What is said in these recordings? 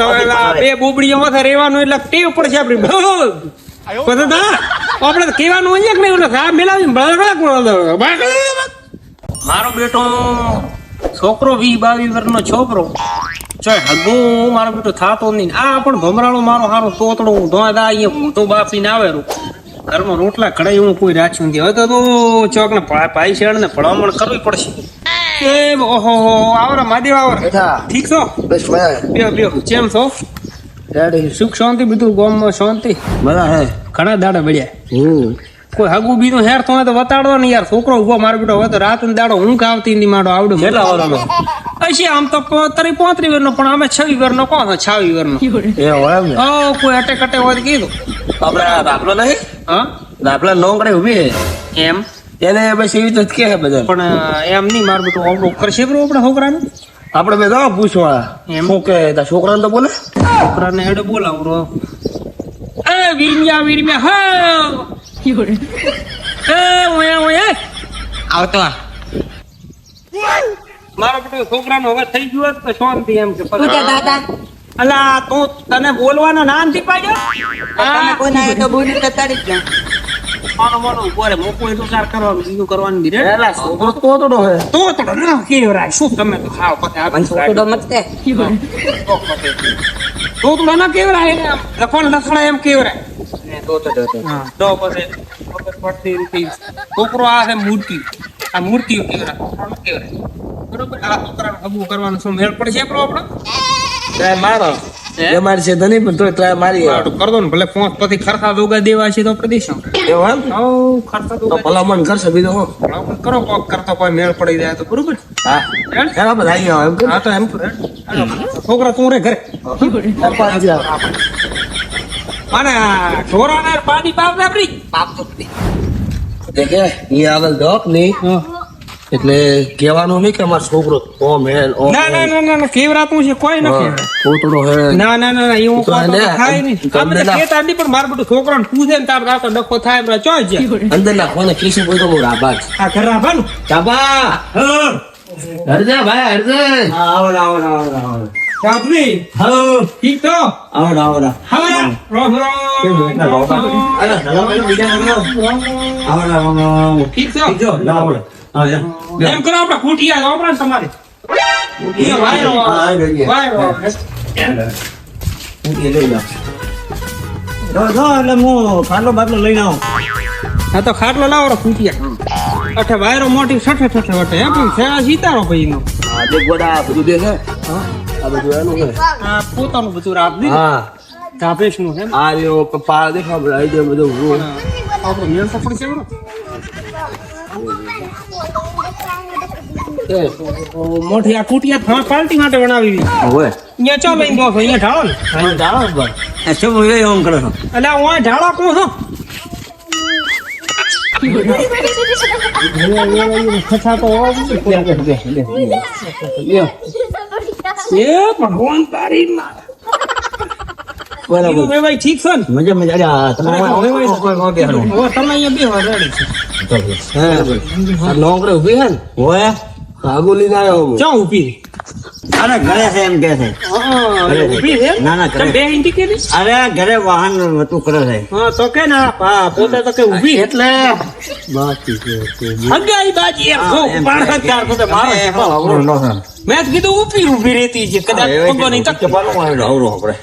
તો બે બોબડીઓ માથે રહેવાનું એટલે ટેવ પડશે આપણી. પછી તો આપણે તો કહેવાનું હોય કે નહીં ઓલા મેલાવી મારો બેટો છોકરો વી બાવી વર્ષનો છોકરો. ચાલ હગો મારો બેટો થાતો નહીં. આ પણ ભમરાળો મારો હારો તોતડો. ધોધા અહીંયા મોટો બાપીને આવે ઘરમાં રોટલા કઢાઈ હું કોઈ રાખ્યું નથી. હવે તો તું ચોક ને ભાઈ શેડ ને ભલામણ કરવી પડશે. એ ઓહો આવરા મહાદેવ આવર. ઠીક છો? બસ મજા બ્યો કેમ છો? રેડી. સુખ શાંતિ બધું ગામમાં શાંતિ? મજા હે. ઘણા દાડા બળ્યા હમ. કોઈ હગુ બીજું હેર તો તો વતાડો ને યાર. છોકરો ઊભો મારો બેટો હોય તો રાત ને દાડો ઊંઘ આવતી નહીં મારો આવડું કેટલા વર્ષનો? હશે આમ તો તરી પોત્રી વર્ષનો પણ અમે છવી વર્ષનો કોણ છે છાવી વર્ષનો એ હોય. ને? ઓ કોઈ અટે કટે હોય કીધું. આપણે આ દાખલો નહીં? હા? દાખલા નોંગડે ઊભી હે એમ? એને બસ એવી તો કે બધા પણ એમ નહીં મારું બધું આવડું કરશે બરો આપણે છોકરાને? આપણે બે જાવ પૂછવા શું કે તા છોકરાને તો બોલે. છોકરાને હેડે બોલાવરો એ વીરમિયા વીરમિયા હા! એ ઓયા ઓયા. આવતો આ. મારો બેટો છોકરાનો હવે થઈ ગયો તો શાંતિ એમ કે શું દાદા? અલા તું તને બોલવાનો નામથી પાડ્યો? તને કોણ આવ્યો તો બોલી તો તરી જ. માનો માનો ઊભો રે મોકો એટલું ચાર કરવાનું બીજું કરવાનું બી એલા છોકરો તોતડો હે. તો તો ના કેવરાય. શું તમે તો ખાવ પતે આ પણ મત કે તો તો ના કેવરાય એને લખણ લખણા એમ કેવરાય. હા. તો પછી પડતી રીતે છોકરો આ છે મૂર્તિ. આ મૂર્તિ કેવરાય કેવરાય. બરોબર? આ છોકરાને હગું કરવાનું શું મેળ પડશે આપણો આપણો? મારો. હે? એ મારી છે તો નહીં પણ તોય ટ્રાય મારી. કર દો ને ભલે પાંચ પછી ખરખા દોગા દેવા છે તો આપણે દઈશું એવું એમ? તો દોગા ભલામણ કરશે બીજો હું. કરો કોક કરતો કોઈ મેળ પડી જાય તો બરોબર? હા? બધા આવી આવો એમ હા તો એમ છોકરા તું રે ઘરે. અને છોરા અને ઢોરાને પાણી પાવ આપડી દેખે ઈ આગળ ડોક નહીં. એટલે કહેવાનું નહીં કે અમારો છોકરો ઓમ હે ને ઓમ ના ના ના ના ના કેવરાતું છે કોઈ નથી. હા, હે ના ના ના એ હું તો કોઈ તો એને નહીં. તમને અમે તો નહીં પણ મારું બધું છોકરાને પૂછે ને તાર રાતો ડખો થાય એમ ચો જાય. અંદર ના કોને ખીસું કોઈ તો હું રાબાજ. આ ઘર રાખવાનું ચાબા હરજે ભાઈ હરજે. આવો આવો આવો હલો. ઠીક તો? રોમ છો? તો? Hello, number. આવડ આવડ ઠીક છે? જો હા જા. એમ કરો આપણે ખૂટિયા જાઓ પણ તમારે. ખાટલો લાવો ખૂટિયા અઠે વાયરો મોટી સઠે સઠે વટે. એમ પણ છે? આ સીતારો ભાઈ નો. બધા આ બધું એનું છે. આ પોતાનું બધું રાખ દે હા. કાપેશનું એમ? આ રહ્યો દેખો બધા આપણો મેળ મોટી આ કુટિયા થા પાર્ટી માટે બનાવી હવે અહીંયા ચો લઈને ગયો છો? અહીંયા ઢાળો ને? જાણો જ ભાઈ. એ શું હું એ આમ કરો છો? એટલે આ ઢાળો કોણ છો. ભગવાન તારી માં બરાબર ભાઈ ઠીક છે ને? મજા મજા. તમે અહીંયા બે રેડી છે. હે. આ હે ને? હોય આગુ લઈને આવ્યો હું. ચા ઊભી અરે ઘરે છે એમ કે છે. ઊભી છે. ના, ના, ઘરે. બે ઇન્ટી કે અરે ઘરે વાહન હતું કરે છે. હા તો કે ના પોતે તો કે ઊભી. એટલે બાકી છે હગાઈ બાજી એમ જો એમ. પોતે મારો નો મેં તો કીધું ઊભી ઊભી રહેતી છે કદાચ પગો નહીં તક પાલો આવ્યો અવરો આપણે.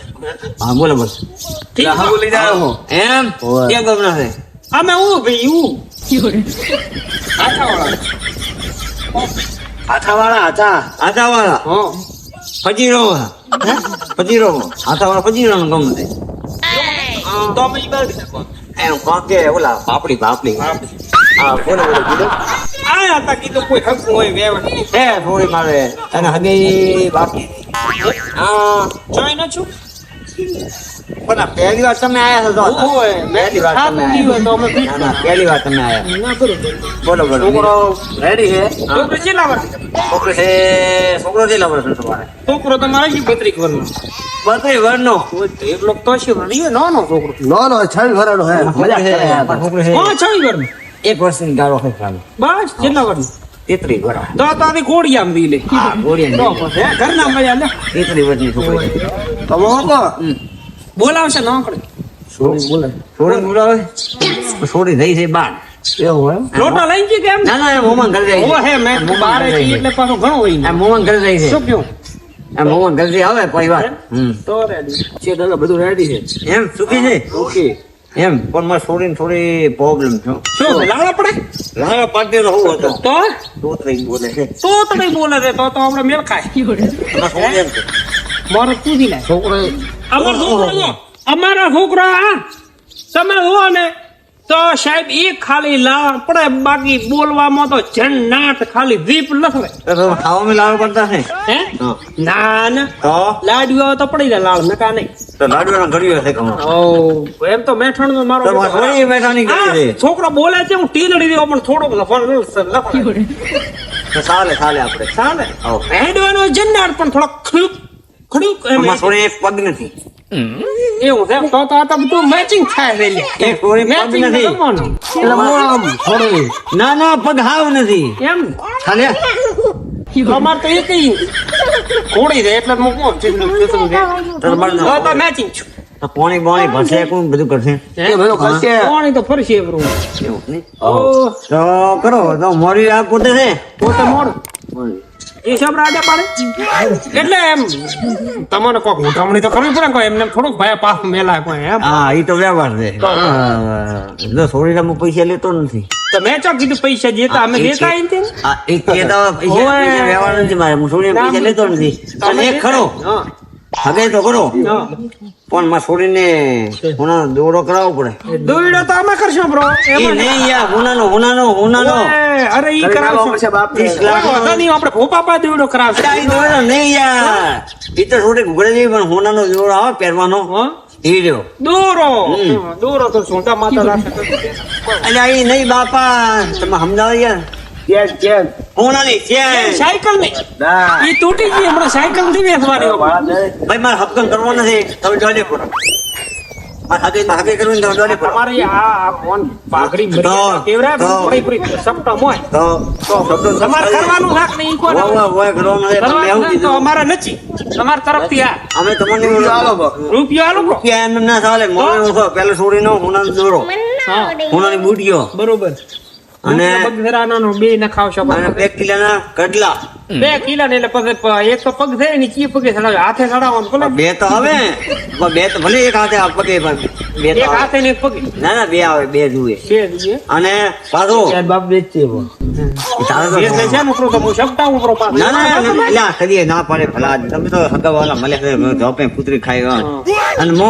હા બોલે બસ. ઠીક હા બોલી હું. એમ? કે ગમના છે. અમે ઊભી હું આઠાવાળા હાથા વાળા હાથા હાથા વાળા હા. પજીરો હે? પજીરો હાથા વાળા પજીરો નો ગમ તો પછી બાર ગયા. એમ કાંકે ઓલા પાપડી પાપડી. હા બોલો બોલો કીધું? આ હતા કીધું કોઈ હકું હોય વેવડ હે થોડી મારે અને હગે બાકી. હા જોઈ ન છું? પણ આ પહેલી વાર તમે આયા છો તો હતા. હોય પહેલી વાર તમે સાત દિવસ તો અમે આયા ના ના પહેલી વાર તમે આયા ના બરોબર બોલો બોલો છોકરો રેડી છે છોકરો કેટલા વર્ષ છોકરો છે છોકરો કેટલા વર્ષનો તમારે છોકરો તમારે છે બત્રીસ વર્ષનો બત્રીસ વર્ષનો એટલો તો છે પણ ઈ નાનો છોકરો નો નો છવી ભરાડો હે મજા કરે છોકરો છે હા છવ્વીસ વર્ષનો એક વર્ષની ગાળો છે ખાલી બસ કેટલા વર્ષનો તેત્રી બરાબર તો તો આની કોડી આમ દી લે હા તો ગોળિયા પછી હે, ઘરના મજા લે તેત્રી વર્ષની છોકરી તમે હોકો બોલાવશે નોકરી છોડી બોલે. છોડી બોલાવે? છોડી થઈ છે બાર. લોટો લઈ ગઈ કેમ ના ના એ ઘરે જાય ઓ હે મેં બારે ઘરે એટલે પાછું ઘણું હોય. ને. આ મોમાં ઘરે જાય છે. શું કયું આ મોમાં ઘરે જાય આવે પરિવાર હમ. તો રેડી છે દાદા બધું રેડી છે. એમ સુખી છે? ઓકે. એમ પણ મારે છોડીને થોડી પ્રોબ્લેમ છે. શું લાલા પડે? લાલા પાટી રહું હતો તો. તોતરી બોલે છે. તો તઈ બોલે છે તો તો આપણે મેલ ખાય. મારે પૂછી લે. છોકરો અમારો છોકરો જો અમારા છોકરા આ, તમે જુઓ ને તો સાહેબ એક ખાલી લાળ પડે બાકી બોલવામાં તો જન્નાટ ખાલી દીપ લખવે ખાવામાં લાવવા પડતા હે? ના ના. તો? લાડ્યો તો પડી જાય લાળ નકા નહીં. તો લાડવાના ઘડિયો છે કમા ઓ એમ તો મેઠણ નો મારો. થોડી બેઠાની કરી છોકરો બોલે છે હું ટીલડી દેવો પણ થોડોક લખવા ચાલે ચાલે આપણે. ચાલે. હેડવાનો જન્નાટ પણ થોડોક ખડુક એમ થોડી એક પગ નથી. એવું છે તો તો આ તો બધું મેચિંગ થાય લ્યા. એક થોડી પગ નથી. એટલે મોળામ થોડી ના ના પગ હાવ નથી. એમ? ચાલે અમાર તો એક કોડી છે એટલે છે. તો તો તો મેચિંગ છું. પાણી પોણી બોણી ભરશે કોણ બધું કરશે? એ બધું કરશે. કોણી તો ફરશે બરું એવું તો કરો તો મોરી આ પોતે છે. પોતે મોડું. એ સબ રાજા પાડે. એટલે એમ તમને કોક મોટામણી તો કરવી પડે ને કોઈ એમને થોડુંક ભાઈ પાસ મેલા કોઈ એમ. હા એ તો વ્યવહાર છે. જો સોરી હું પૈસા લેતો નથી. તો મેં ચો કીધું પૈસા જેતા અમે લેતા આઈને તે? એક કેતા પૈસા વ્યવહાર નથી મારે હું સોરી પૈસા લેતો નથી. અને ખરો. હગે તો કરો. પણ માં છોડીને હુના દોડો કરાવવો પડે. દોડો તો અમે કરશું બ્રો. એ એમાં નહીં યાર હુનાનો હોનાનો હોનાનો અરે ઈ કરાવશું. છે બાપ લાખ વાંધો નહીં, આપણે ભોપા પા દોયડો કરાવશું આ દોડો નહીં યાર. ઈ તો છોડે ઘૂઘડે જેવી પણ હુનાનો દોડો આવે પહેરવાનો. હા? રહ્યો. દોરો. દોરો તો સોંટા માતા રાખે. અલ્યા ઈ નહીં બાપા તમે સમજાવો યાર. ચેક ચેક હોનાની ચેન સાયકલ નહીં ના. ઈ તૂટી ગઈ હમણાં સાયકલ નથી વેચવાની ભાઈ મારે કરવો તમે જોડે ને ગયા. રૂપિયો ના હોનાનો દોરો હા હોનાની બુટીઓ બરોબર. અને બગધરાનો બે ન ખાવશો અને બે કિલાના કડલા બે કિલા ને એટલે પછી એક તો પગ થાય ને ચી પગે ચડાવે હાથે ચડાવવાનું બે તો આવે. બે તો ભલે એક હાથે પગે પણ બે તો એક હાથે ને પગે. ના ના બે આવે બે જુએ. બે જુએ. અને પાછો બાપ વેચે છે છે ને પડે ભલા. તમે તો હગાવાલા મળે છે ધોપે કૂતરી ખાઈ અને મો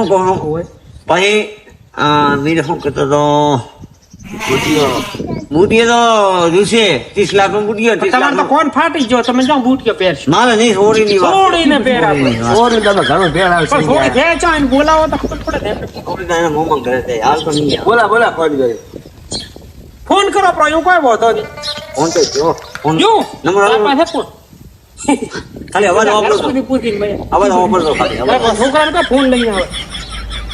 પછી મીર શું કહેતો તો તો ત્રીસ લાખનું તમારે તો કોણ ફાટી ગયો? તમે જાઓ બૂટીઓ પહેરશો. મારે નહીં સોરી ની વાત. છોડીને પહેરાવો. ઓર તમે ઘણું ભેળ પણ થોડી ખેંચો એને બોલાવો તો ખબર પડે સોરી તો એના મોંમાં કરે છે હાલ તો નહીં બોલા બોલા ફોન કરી ફોન કરો પણ એવું કોઈ વાંધો નહીં. ફોન તો જો ફોન જો નંબર પાસે ફોન ખાલી અવાજ વાપરો અવાજ વાપરતો ખાલી છોકરાને ફોન લઈને આવે.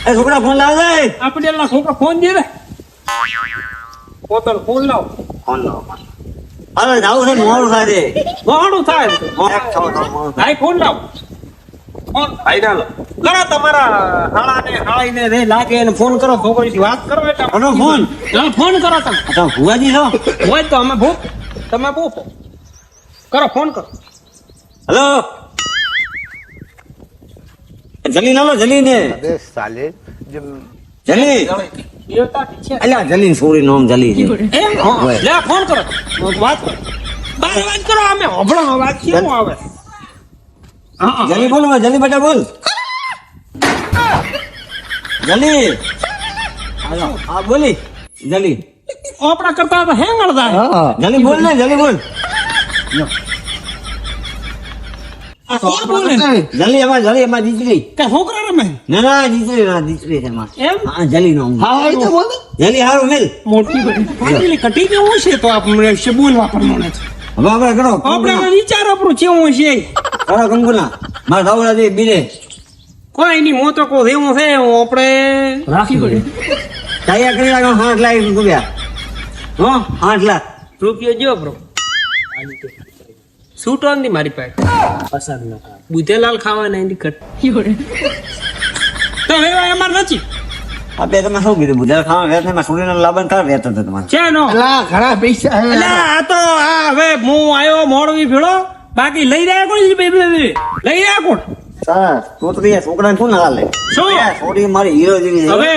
એ છોકરા ફોન લાવે આપણે એના છોકરા ફોન દે પોતાનો ફોન લાવો. ફોન લાવ હાલો જાવું છે મોડું થાય મોડું થાય. ભાઈ ફોન લાવો. ફોન. ભાઈ ના કરો તમારા હાળાને હાળાઈને રે લાગે એને ફોન કરો છોકરીથી વાત કરો એટલે કરો ફોન. હા, ફોન કરો તમે. તો ભુવાજી છો? હોય તો અમે ભૂખ તમે ભૂખ કરો ફોન કરો. હલો? જલી ના લો જલી ને જલી. દેવતાથી છે અલ્યા જલી છોરી નોમ જલી છે. એમ? લે ફોન કરો. વાત કરો. બાર વાત કરો અમે હોભળો વાત કેવો આવે. જલી બોલ જલી બેટા બોલ. જલી હા બોલી. જલી આપણા કરતા તો હેંગળ જલી બોલ ને જલી બોલ. કોણ બોલે જલી એમાં જલી એમાં દીકરી કે છોકરા રમે ના ના દીકરી ના દીકરી છે એમાં એમ હા જલી નો હા એ તો બોલ જલી હારું મિલ મોટી બધી કટી કેવું છે તો આપણે છે બોલવા પ્રમાણે હવે આપણે કરો આપણે વિચાર આપણું કેવું છે કરો કંકુના મારા સાવડા દે બીરે કોઈ ની મોતો કો રેવો છે આપણે રાખી પડે તૈયાર કરી રાખો આઠ લાખ રૂપિયા હો આઠ લાખ રૂપિયો જો બ્રો સૂટો નથી મારી પાસે. પસંદ ન થાય બુધેલાલ ખાવાના એની કટ તો વેવાય અમાર નથી. આ બે તમે શું કીધું? બુધેલાલ ખાવા વેત નહીં છોડીને લાભન તાર વેત હતો તમારે? છે નો? ઘણા પૈસા. એટલે આ તો આ હવે હું આવ્યો મોડવી ભેળો. બાકી લઈ રહ્યા કોણ? લઈ રહ્યા કોણ? છોકરી એ છોકરાને શું ના હાલે શું? મારી હીરો જેવી હવે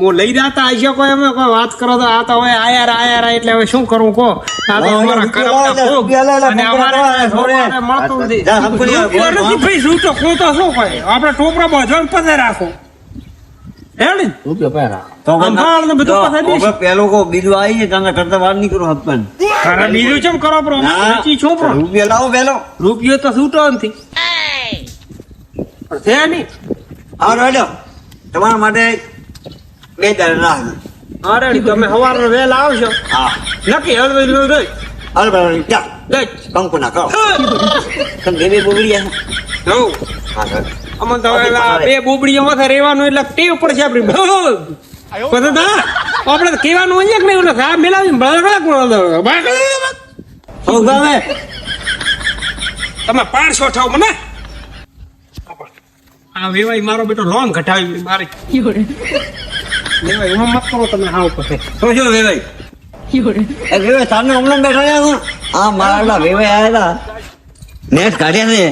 હું લઈ જતા આશા કોઈ અમે કોઈ વાત કરો તો આ તો હવે આયાર આયાર એટલે હવે શું કરવું કહો આ તો અમારા કરમના ભોગ. રૂપિયા લે, લે, અને અમારે છોકરાને મળતું નથી. જા, હમકુલી આવ, રૂપિયા નથી ભાઈ, શું તો કહો તો શું કહે? આપણે ટોપરા બાંધો પદે રાખો? પહેરા તો ને બધું દઈશ. હવે બીજું આવી જાય તને કરતા વાર નહીં કરો હપ્પન બીજું ચમ કરો પ્રો રૂપિયા લાવો પેલો રૂપિયો તો છૂટો નથી પણ છે નહીં. હા રેડો તમારા માટે બે દાડા રાહ અરે તમે સવારે વહેલા આવશો હા. નક્કી હળવે હળવે ગઈ બરાબર ચાલ ગઈ કંકુ ના કરો તમે બે હા અમને તો બે બોબડીઓ માથે રહેવાનું એટલે ટેવ પડશે આપણી. દા આપણે કહેવાનું હોય કે નહીં આ મેલાવી ગમે તમે પાંચસો ઠાવ મને. આ વેવાય મારો બેટો લોન ઘટાવી મારી. વેવાઈ એમાં મત કરો તમે હાવ પછી તો જો વેવાય વેવાય વેવાઈ સામે હમણાં બેઠા આ મારા વેવાય આવ્યા હતા. નેટ કાઢ્યા છે.